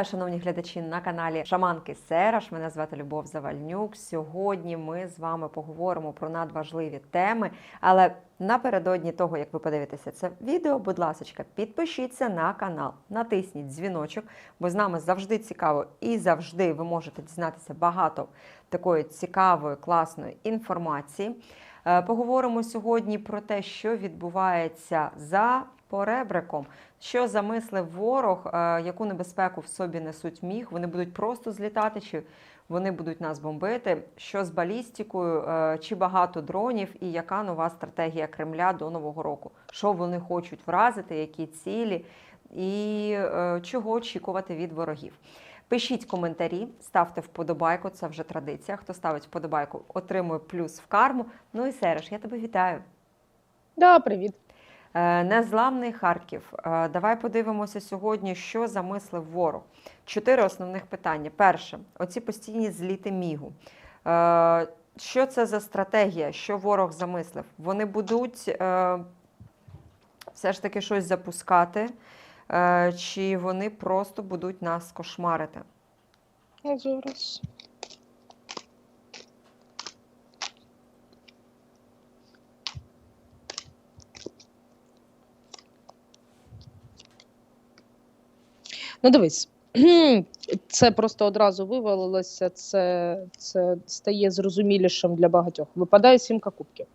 Вітаю, шановні глядачі на каналі Шаманки Сераш. Мене звати Любов Завальнюк. Сьогодні ми з вами поговоримо про надважливі теми. Але напередодні того, як ви подивитеся це відео, будь ласка, підпишіться на канал, натисніть дзвіночок, бо з нами завжди цікаво і завжди ви можете дізнатися багато такої цікавої, класної інформації. Е, Поговоримо сьогодні про те, що відбувається за поребриком, що замислив ворог, е, яку небезпеку в собі несуть міг. Вони будуть просто злітати, чи вони будуть нас бомбити, що з балістикою, е, чи багато дронів, і яка нова стратегія Кремля до Нового року, що вони хочуть вразити, які цілі, і е, чого очікувати від ворогів. Пишіть коментарі, ставте вподобайку, це вже традиція. Хто ставить вподобайку, отримує плюс в карму. Ну і Сереж, я тебе вітаю. Да, привіт. Е, Незламний Харків. Е, Давай подивимося сьогодні, що замислив ворог. Чотири основних питання. Перше, оці постійні зліти мігу. Е, Що це за стратегія? Що ворог замислив? Вони будуть все ж таки щось запускати, чи вони просто будуть нас кошмарити? Зараз. Ну, дивись, це просто одразу вивалилося, це, це стає зрозумілішим для багатьох. Випадає сімка кубків.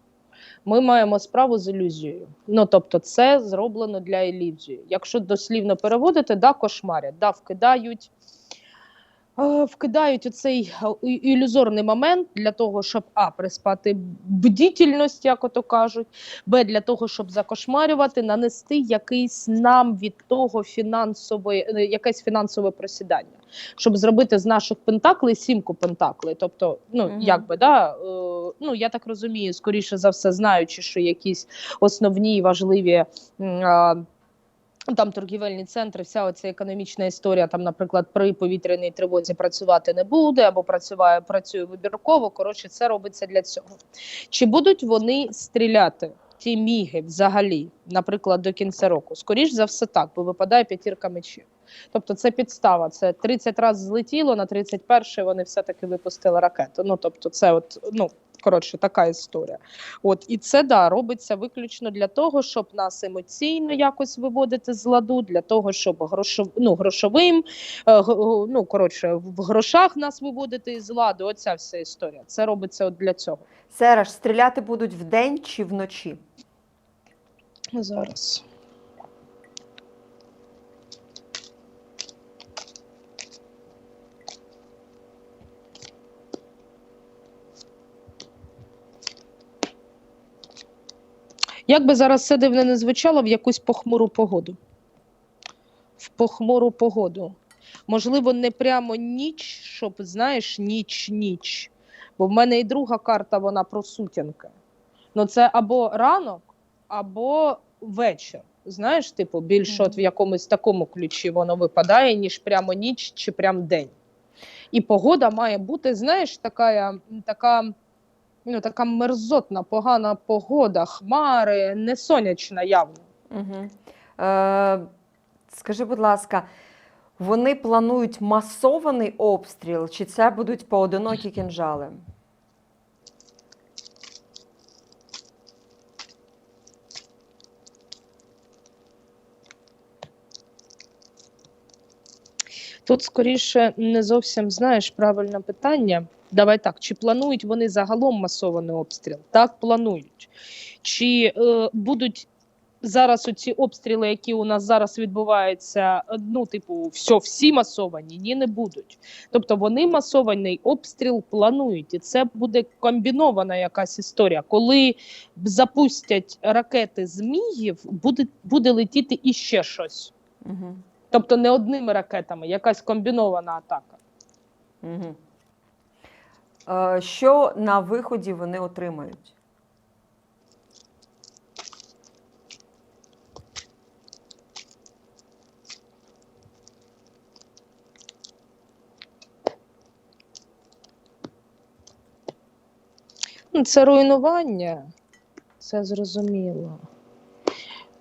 Ми маємо справу з ілюзією. Ну тобто, це зроблено для ілюзії. Якщо дослівно переводити, да, кошмарять, да, вкидають. Е, Вкидають оцей е, ілюзорний момент для того, щоб а приспати бдітельність, як ото кажуть, б для того, щоб закошмарювати, нанести якийсь нам від того фінансове, е, якесь фінансове просідання, щоб зробити з наших пентаклей сімку пентаклей. Тобто, ну Мгм. якби да, е, ну я так розумію, скоріше за все, знаючи, що якісь основні важливі. а, там торгівельні центри, вся оця економічна історія, там, наприклад, при повітряній тривозі працювати не буде або працює, працює вибірково. Коротше, це робиться для цього. Чи будуть вони стріляти? Ті міги взагалі, наприклад, до кінця року, скоріш за все так, бо випадає п'ятірка мечів. Тобто це підстава. Це 30 разів злетіло, на 31-й вони все-таки випустили ракету. Ну тобто, це от ну коротше така історія. От і це да робиться виключно для того, щоб нас емоційно якось виводити з ладу, для того, щоб грошов, ну, грошовим е, ну коротше в грошах нас виводити з ладу. Оця вся історія. Це робиться от для цього. Сереж, стріляти будуть вдень чи вночі? Зараз. Як би зараз це дивно не звучало в якусь похмуру погоду. В похмуру погоду. Можливо, не прямо ніч, щоб, знаєш, ніч, ніч. Бо в мене і друга карта, вона про сутінки. Ну, це або ранок, або вечір. Знаєш, типу, більше от в якомусь такому ключі воно випадає, ніж прямо ніч чи прям день. І погода має бути, знаєш, така, така, ну, така мерзотна, погана погода, хмари, не сонячна явно. Угу. Е, скажи, будь ласка, вони планують масований обстріл, чи це будуть поодинокі кінжали? Тут скоріше не зовсім знаєш правильне питання. Давай так, чи планують вони загалом масований обстріл? Так, планують. Чи е, будуть зараз оці обстріли, які у нас зараз відбуваються, е, ну, типу, все, всі масовані? Ні, не будуть. Тобто вони масований обстріл планують, і це буде комбінована якась історія. Коли запустять ракети зміїв, буде, буде летіти іще щось. Угу. Тобто не одними ракетами, якась комбінована атака. Угу. Е, що на виході вони отримають? Ну, Це руйнування, це зрозуміло.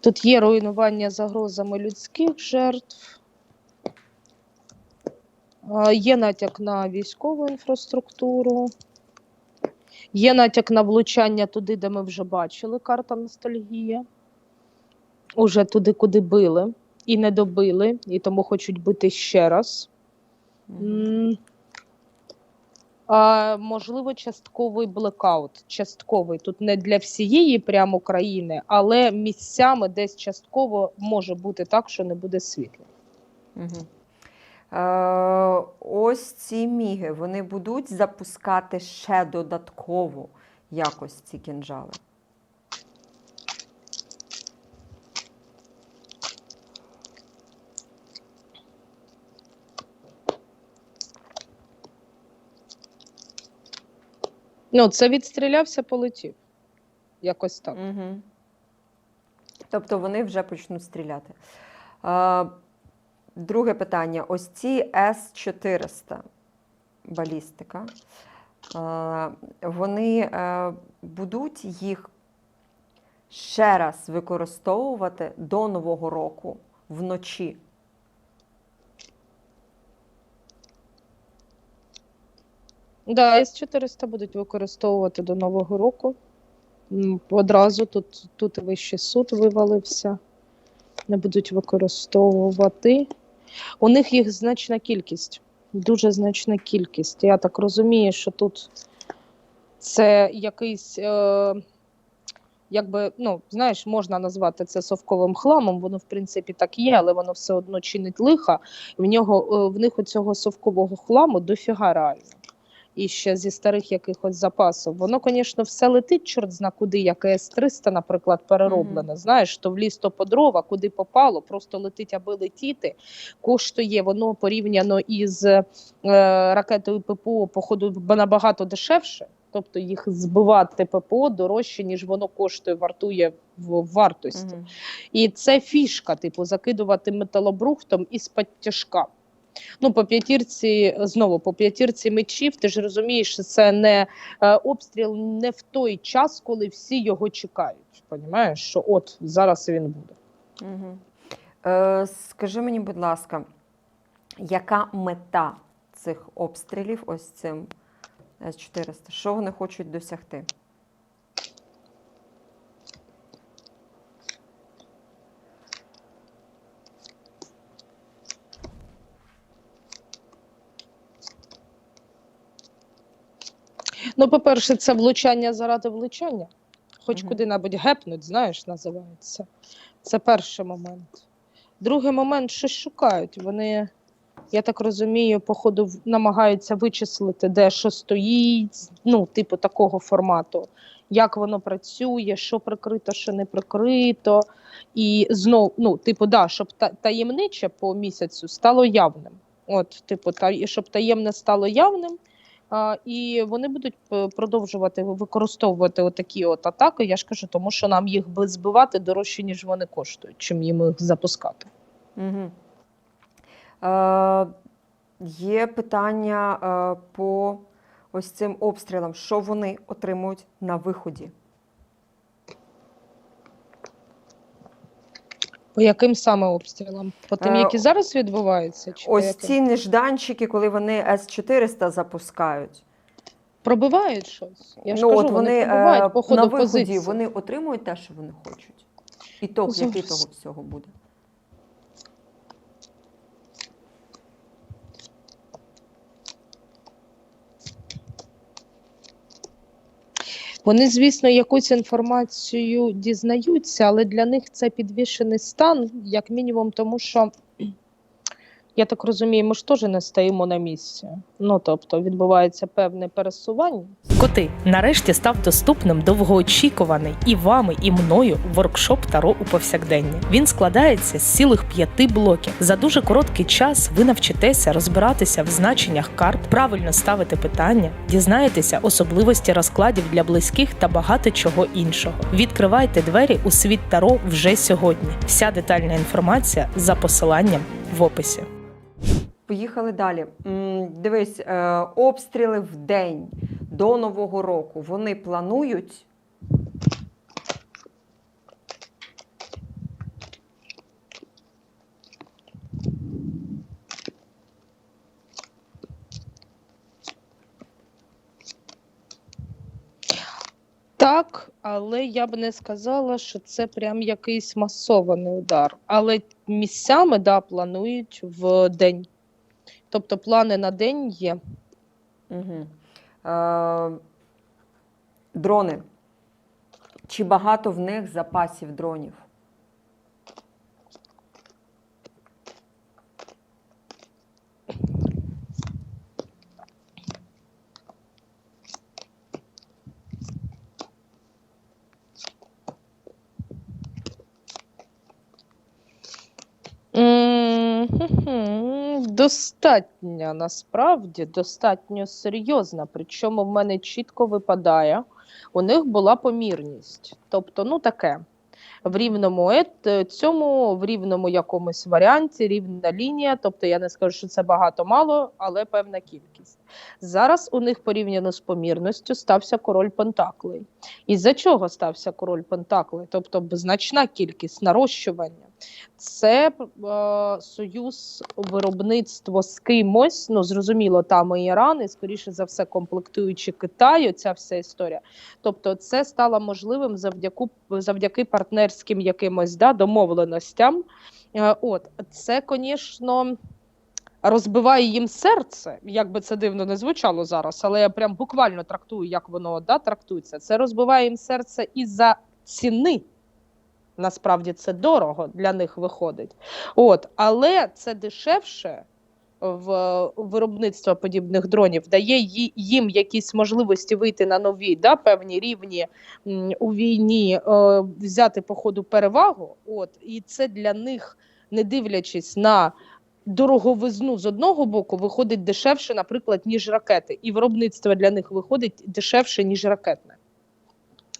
Тут є руйнування загрозами людських жертв. Є натяк на військову інфраструктуру, є натяк на влучання туди, де ми вже бачили, карта ностальгія. Уже туди, куди били, і не добили, і тому хочуть бити ще раз. А, можливо, частковий блекаут. Частковий. Тут не для всієї прямо країни, але місцями десь частково може бути так, що не буде світла. Угу. Ось ці міги вони будуть запускати ще додатково якось ці кінжали. Ну, це відстрілявся, полетів. Якось так. Угу. Тобто вони вже почнуть стріляти. Друге питання: ось ці С-400 балістика. Е, вони е, будуть їх ще раз використовувати до Нового року вночі. Да, С-400 будуть використовувати до Нового року. Одразу тут, тут вищий суд вивалився. Не будуть використовувати. У них їх значна кількість, дуже значна кількість. Я так розумію, що тут це якийсь, е, якби, ну, знаєш, можна назвати це совковим хламом, воно, в принципі, так є, але воно все одно чинить лиха. В, нього, е, в них оцього совкового хламу дофіга реально. І ще зі старих якихось запасів. Воно, звісно, все летить, чорт зна куди, як С-300, наприклад, перероблене. Знаєш, то в ліс, то по дрова, куди попало, просто летить, аби летіти. Коштує воно порівняно із е, ракетою ППО, походу, набагато дешевше. Тобто їх збивати ППО дорожче, ніж воно коштує, вартує в вартості. Мгм. І це фішка, типу, закидувати металобрухтом із-під тяжка. Ну, по п'ятірці, знову по п'ятірці мечів, ти ж розумієш, це не е, обстріл не в той час, коли всі його чекають. Понімаєш, що от зараз він буде. Угу. Е, скажи мені, будь ласка, яка мета цих обстрілів ось цим С-400? Що вони хочуть досягти? Ну, по-перше, це влучання заради влучання. Хоч Мгм. куди-небудь гепнуть, знаєш, називається. Це перший момент. Другий момент, що шукають. Вони, я так розумію, походу намагаються вичислити, де що стоїть, ну, типу такого формату. Як воно працює, що прикрито, що не прикрито. І знов, ну, типу, да, щоб та, таємниче по місяцю стало явним. От, типу, та, щоб таємне стало явним, і вони будуть продовжувати використовувати отакі от атаки. Я ж кажу, тому що нам їх би збивати дорожче, ніж вони коштують, чим їм їх запускати. Угу. Е, є питання е, по ось цим обстрілам. Що вони отримують на виході? По яким саме обстрілам? По тим, Е, які зараз відбуваються? Чи Ось яким? ці нежданчики, коли вони С-400 запускають. пробивають щось. Я ж ну, кажу, от вони вони е, по ходу на виході позиції. вони отримують те, що вони хочуть. І то, який того всього буде. Вони, звісно, якусь інформацію дізнаються, але для них це підвішений стан, як мінімум, тому що я так розумію, ми ж теж не стоїмо на місці. Ну тобто відбувається певне пересування. Коти нарешті став доступним довгоочікуваний і вами, і мною воркшоп Таро у повсякденні. Він складається з цілих п'яти блоків. За дуже короткий час ви навчитеся розбиратися в значеннях карт, правильно ставити питання, дізнаєтеся особливості розкладів для близьких та багато чого іншого. Відкривайте двері у світ Таро вже сьогодні. Вся детальна інформація за посиланням в описі. Поїхали далі. Дивись, е, обстріли в день до Нового року. Вони планують. Так, але я б не сказала, що це прям якийсь масований удар. Але місцями да, планують в день. Тобто плани на день є. Угу. Е, дрони. Чи багато в них запасів дронів? Достатньо насправді, достатньо серйозна. Причому в мене чітко випадає, у них була помірність. Тобто, ну таке. В рівному ет, цьому, в рівному якомусь варіанті, рівна лінія. Тобто я не скажу, що це багато-мало, але певна кількість. Зараз у них порівняно з помірністю стався король Пентаклей. І за чого стався король Пентаклей? Тобто значна кількість нарощування. Це е, союз виробництво з кимось. Ну зрозуміло, там і Іран, і скоріше за все, комплектуючи Китаю. Ця вся історія. Тобто, це стало можливим завдяки завдяки партнерським якимось да, домовленостям. Е, от це, звісно. Розбиває їм серце, як би це дивно не звучало зараз, але я прям буквально трактую, як воно да, трактується. Це розбиває їм серце із-за ціни. Насправді це дорого для них виходить. От, але це дешевше в виробництво подібних дронів, дає їм якісь можливості вийти на нові да, певні рівні у війні, е, взяти по ходу перевагу. От, і це для них, не дивлячись на дороговизну з одного боку, виходить дешевше, наприклад, ніж ракети. І виробництво для них виходить дешевше, ніж ракетне.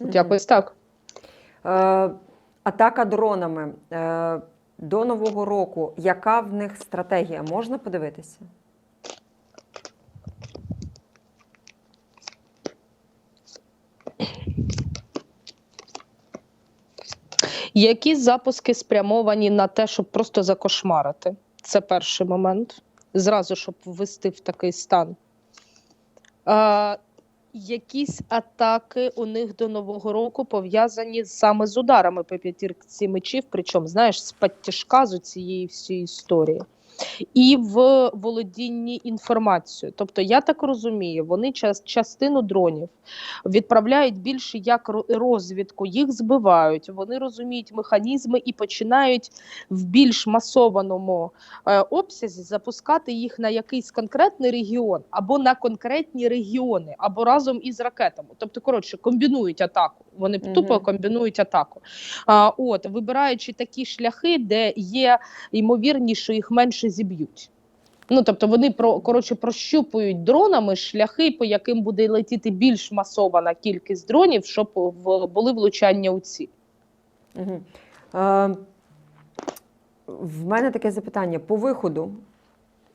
От. Якось так. Е, атака дронами. Е, до Нового року. Яка в них стратегія? Можна подивитися? Які запуски спрямовані на те, щоб просто закошмарити? Це перший момент. Зразу, щоб ввести в такий стан. Е, якісь атаки у них до Нового року пов'язані саме з ударами по п'ятірці мечів, причому, знаєш, з підтяжка з цієї всієї історії. І в володінні інформацією. Тобто, я так розумію, вони час, частину дронів відправляють більше як розвідку, їх збивають, вони розуміють механізми і починають в більш масованому е, обсязі запускати їх на якийсь конкретний регіон або на конкретні регіони, або разом із ракетами. Тобто, коротше, комбінують атаку. Вони Мгм. тупо комбінують атаку. А, от, вибираючи такі шляхи, де є ймовірність, що їх менше зіб'ють. Ну, тобто вони про коротше прощупують дронами шляхи, по яким буде летіти більш масована кількість дронів, щоб в, були влучання у ціль. Угу. Е, в мене таке запитання: по виходу,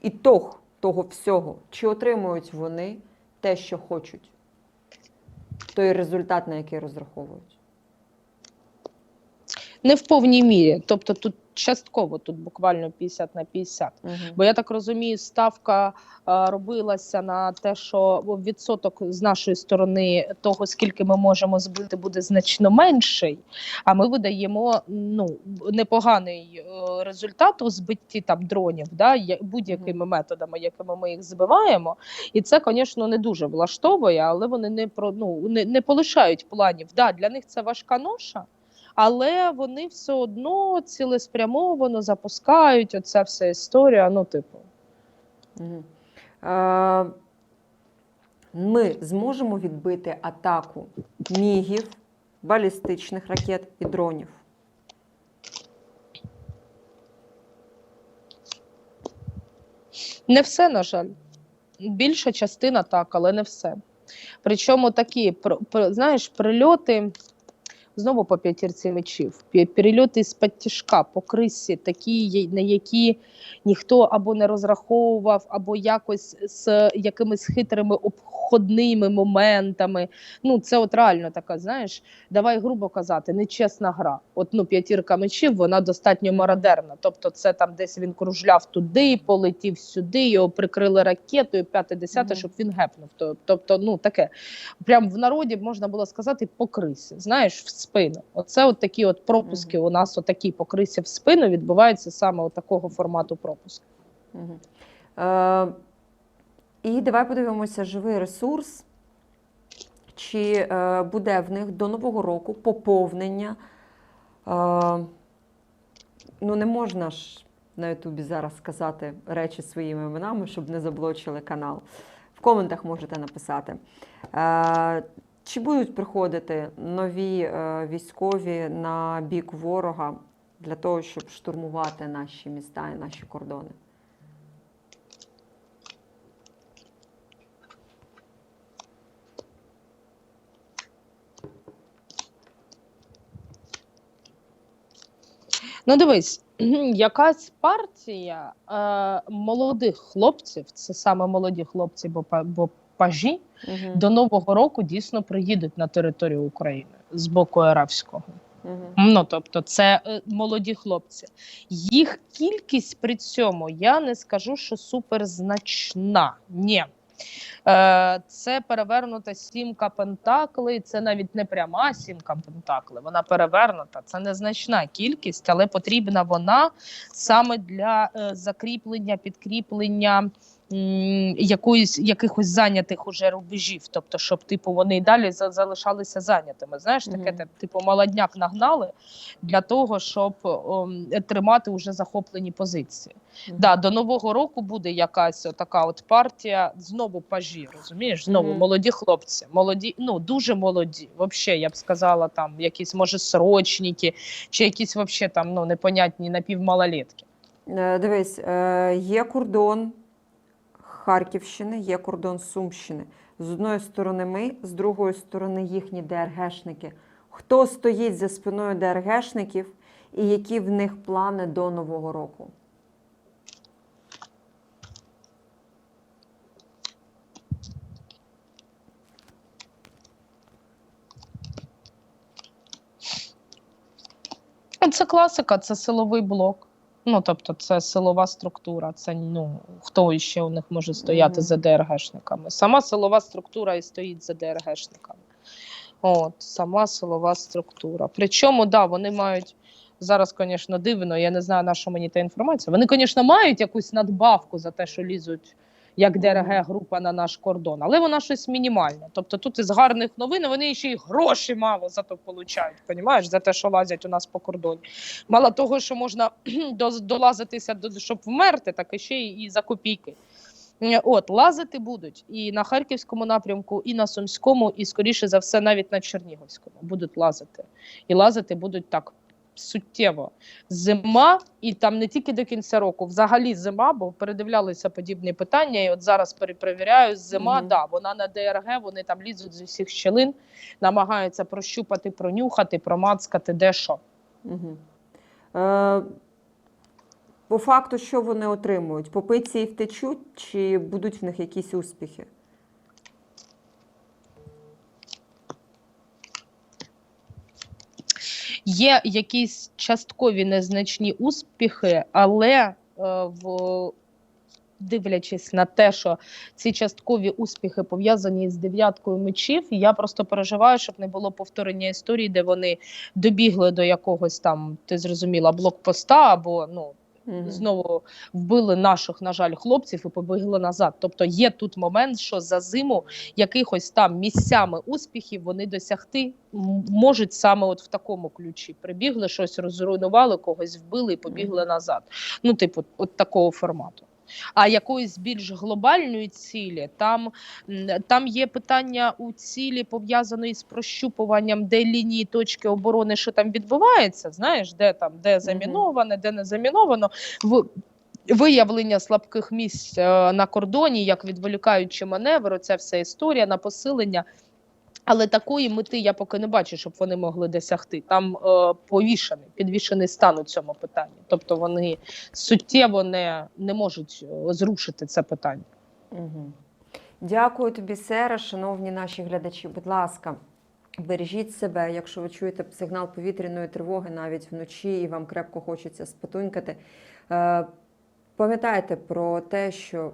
ітог того всього, чи отримують вони те, що хочуть? Той результат, на який розраховують? Не в повній мірі. Тобто тут частково, тут буквально 50 на 50. Угу. Бо я так розумію, ставка е, робилася на те, що відсоток з нашої сторони того, скільки ми можемо збити, буде значно менший. А ми видаємо ну непоганий е, результат у збитті там дронів, да, будь-якими методами, якими ми їх збиваємо. І це, звісно, не дуже влаштовує, але вони не про ну не, не полишають планів. Да, для них це важка ноша. Але вони все одно цілеспрямовано запускають оця вся історія. Ну, типу, Угу. Ми зможемо відбити атаку мігів, балістичних ракет і дронів. не все, на жаль. Більша частина так, але не все. Причому такі, знаєш, прильоти знову по п'ятірці мечів. Перельоти з тяжка по крисі, такі, на які ніхто або не розраховував, або якось з якимись хитрими обходними моментами. Ну, це от реально така, знаєш, давай грубо казати, нечесна гра. От ну, п'ятірка мечів, вона достатньо мародерна. Тобто, це там десь він кружляв туди, полетів сюди, його прикрили ракетою, п'яте десяте, Мгм. щоб він гепнув. Тобто, ну таке. Прям в народі можна було сказати по крисі, знаєш, в спину. Оце от такі от пропуски. У нас отакі по крисі в спину відбуваються саме от такого формату пропуск. Мгм. Е, і давай подивимося живий ресурс. Чи е, буде в них до Нового року поповнення? Е, ну, не можна ж на Ютубі зараз сказати речі своїми іменами, щоб не заблочили канал. В коментах можете написати. Е, чи будуть приходити нові е, військові на бік ворога для того, щоб штурмувати наші міста і наші кордони? Ну, дивись, якась партія е, молодих хлопців, це саме молоді хлопці, бо, бо пажі, Мгм. до Нового року дійсно приїдуть на територію України з боку Аравського. Мгм. Ну тобто, це е, молоді хлопці. Їх кількість при цьому я не скажу, що суперзначна. Ні. Е, це перевернута сімка пентаклей. Це навіть не пряма сімка пентаклей. Вона перевернута. Це незначна кількість, але потрібна вона саме для е, закріплення, підкріплення. Якоїсь якихось зайнятих уже рубежів, тобто, щоб типу вони й далі за- залишалися зайнятими. Знаєш, таке Мгм. типу молодняк нагнали для того, щоб ом, тримати уже захоплені позиції. Мгм. Да, до нового року буде якась така от партія знову пажі, розумієш? Знову Мгм. молоді хлопці, молоді, ну дуже молоді. Вообще, я б сказала, там якісь може срочники, чи якісь вообще там ну непонятні напівмалолетки. Е, Дивись, е, є кордон Харківщини, є кордон Сумщини. З одної сторони ми, з другої сторони їхні ДРГшники. Хто стоїть за спиною ДРГшників і які в них плани до Нового року? Це класика, це силовий блок. Ну тобто, це силова структура. Це ну хто ще у них може стояти Мгм. за ДРГшниками. Сама силова структура і стоїть за ДРГшниками. От, сама силова структура. Причому, да, вони мають зараз, звісно, дивно, я не знаю, на що мені та інформація. Вони, звісно, мають якусь надбавку за те, що лізуть як ДРГ група на наш кордон, але вона щось мінімальне. Тобто тут із гарних новин вони ще й гроші мало за то получають, понімаєш, за те, що лазять у нас по кордоні. Мало того, що можна долазитися, до- щоб вмерти, так і ще і за копійки. От, лазити будуть і на Харківському напрямку, і на Сумському, і, скоріше за все, навіть на Чернігівському будуть лазити. І лазити будуть так суттєво. Зима, і там не тільки до кінця року, взагалі зима, бо передивлялися подібні питання. І от зараз перепровіряю, зима, Мгм. да, вона на ДРГ, вони там лізуть з усіх щілин, намагаються прощупати, пронюхати, промацкати, де що. Угу. Е, по факту, що вони отримують? Попиці і втечуть, чи будуть в них якісь успіхи? Є якісь часткові незначні успіхи, але е, в дивлячись на те, що ці часткові успіхи пов'язані з дев'яткою мечів, я просто переживаю, щоб не було повторення історії, де вони добігли до якогось там, ти зрозуміла, блокпоста або ну. Знову вбили наших, на жаль, хлопців і побігли назад. Тобто є тут момент, що за зиму якихось там місцями успіхів вони досягти можуть саме от в такому ключі. Прибігли, щось розруйнували, когось вбили і побігли назад. Ну, типу, от такого формату. А якоїсь більш глобальної цілі, там, там є питання у цілі пов'язаної з прощупуванням, де лінії точки оборони, що там відбувається, знаєш, де там, де заміноване, де не заміновано. В, Виявлення слабких місць е, на кордоні, як відволікаючи маневр, оця вся історія на посилення. Але такої мети я поки не бачу, щоб вони могли досягти. Там е, повішений, підвішений стан у цьому питанні. Тобто вони суттєво не, не можуть е, зрушити це питання. Угу. Дякую тобі, Сера, шановні наші глядачі. Будь ласка, бережіть себе, якщо ви чуєте сигнал повітряної тривоги навіть вночі і вам крепко хочеться спотунькати. Е, пам'ятайте про те, що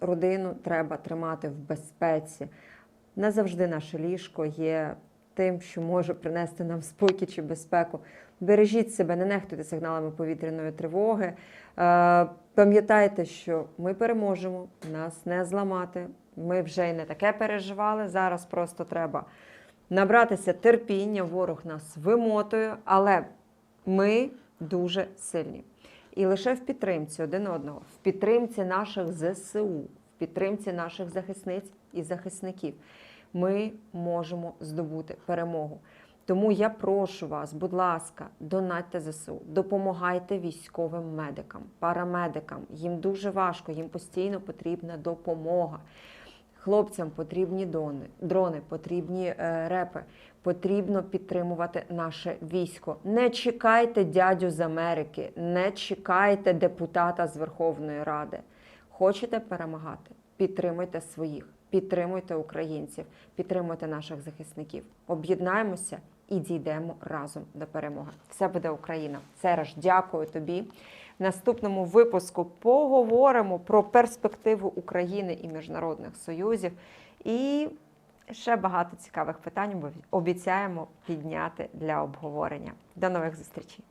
родину треба тримати в безпеці. Не завжди наше ліжко є тим, що може принести нам спокій чи безпеку. Бережіть себе, не нехтуйте сигналами повітряної тривоги. Е, Пам'ятайте, що ми переможемо, нас не зламати. Ми вже й не таке переживали. Зараз просто треба набратися терпіння. Ворог нас вимотує, але ми дуже сильні. І лише в підтримці один одного, в підтримці наших ЗСУ, в підтримці наших захисниць і захисників ми можемо здобути перемогу. Тому я прошу вас, будь ласка, донатьте ЗСУ, допомагайте військовим медикам, парамедикам. Їм дуже важко, їм постійно потрібна допомога. Хлопцям потрібні дрони, дрони, потрібні е, репи, потрібно підтримувати наше військо. Не чекайте дядю з Америки, не чекайте депутата з Верховної Ради. Хочете перемагати? Підтримуйте своїх, Підтримуйте українців, підтримуйте наших захисників. Об'єднаємося і дійдемо разом до перемоги. Все буде Україна. Сереж, дякую тобі. В наступному випуску поговоримо про перспективу України і міжнародних союзів. І ще багато цікавих питань обіцяємо підняти для обговорення. До нових зустрічей.